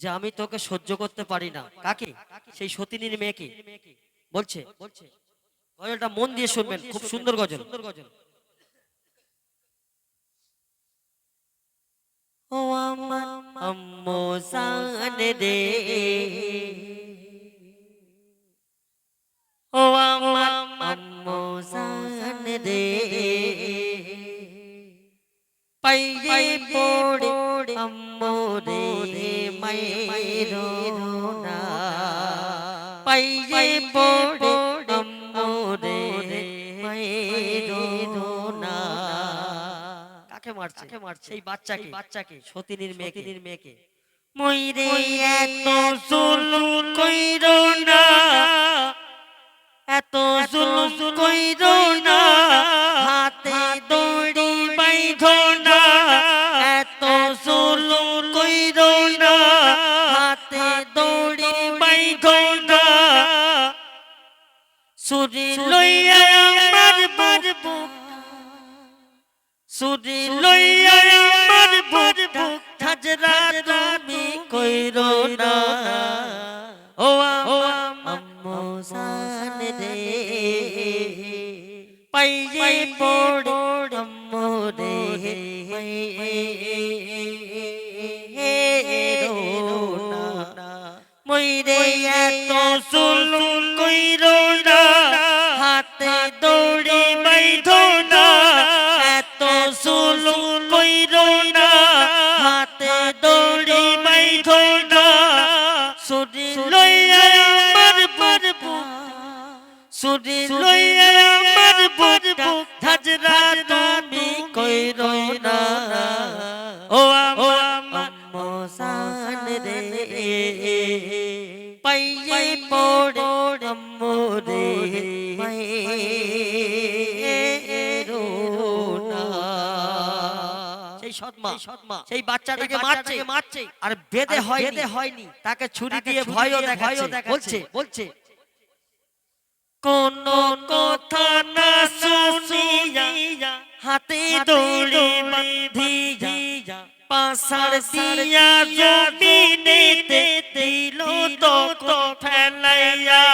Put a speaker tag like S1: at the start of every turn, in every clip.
S1: যে আমি তোকে সহ্য করতে পারি না। কাকে? সেই সতিনীর মেয়েকে। বলছে গজলটা মন দিয়ে শুনবেন খুব সুন্দর গজল। ও আমার আম্মু জানে রে পড়ে আম্মু রে মাইরো না পাইয়ে পড়ে আম্মু মাইরো না কাকে মারছে কাকে মারছে এই বাচ্চাকে বাচ্চাকে সতীনীর মেয়েকে মেয়েকে মইরে এত জুলুম কইরো সুরি লইয়া আমার বারবো সুরি লইয়া আমার বারবো হাজরা তুমি কইরো না। ও আম্মু সান রে। পাইয়ে পড় আম্মু রে। মইরে এত সুলুন কইরো সুরি লইয়া আমার বারবু হাজরা তুমি কইরো না। ও আমার মোসান রে। পাইয়ে পড়ে আম্মু রে। সেই বাচ্চাটাকে মারছে। মারছে। আর বেদে হয় বেদে হয়নি। তাকে ছুরি দিয়ে ভয়ও দেখাচ্ছে। বলছে বলছে। কোন কথা না শুনিয়া হাতে দড়ি বাঁধিয়া পাশার দিয়া জমিনেতে দিল তো ফেলাইয়া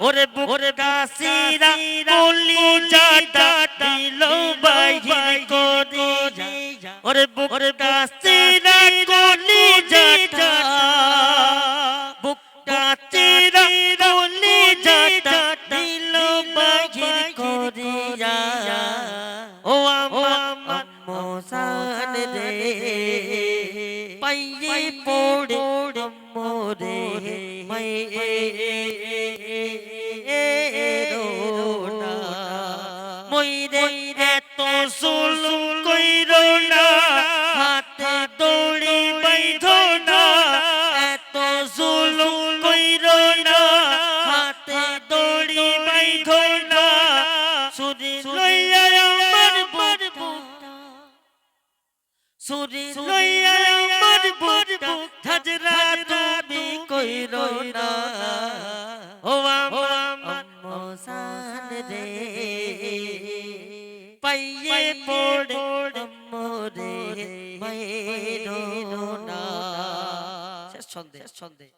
S1: ওরে ওরে কাসিরা বলি যাটা দিল বাহির করিয়া। ওরে ওরে মোরে মাইরো মইরে এত সুলুম কইরো না। হাতে দড়ি বাইধো না। এত সুলুম কইরো না। হাতে দড়ি বাইধো না। সুরি লইয়া আমার বারবু সুরি পাইয়ে পড়ে মোরে মায়েরো না শেষ ছন্দে শেষ ছন্দে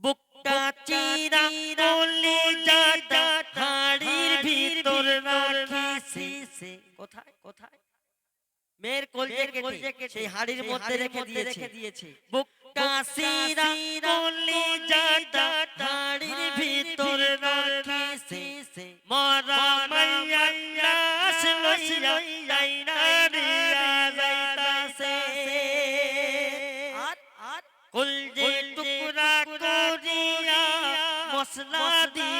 S1: বুকটা চিরা বলে যাটা হাড়ির ভিতর রাখিছে কোথায় কোথায় মেয়ের কলজে কেটে সেই হাড়ির মধ্যে রেখে দিয়েছে বুকটা চিরা বলে যাটা আসলো যাইনা রিয়া যাইতাছে। আর আর কলজে টুকরা করিয়া মশলা দিয়া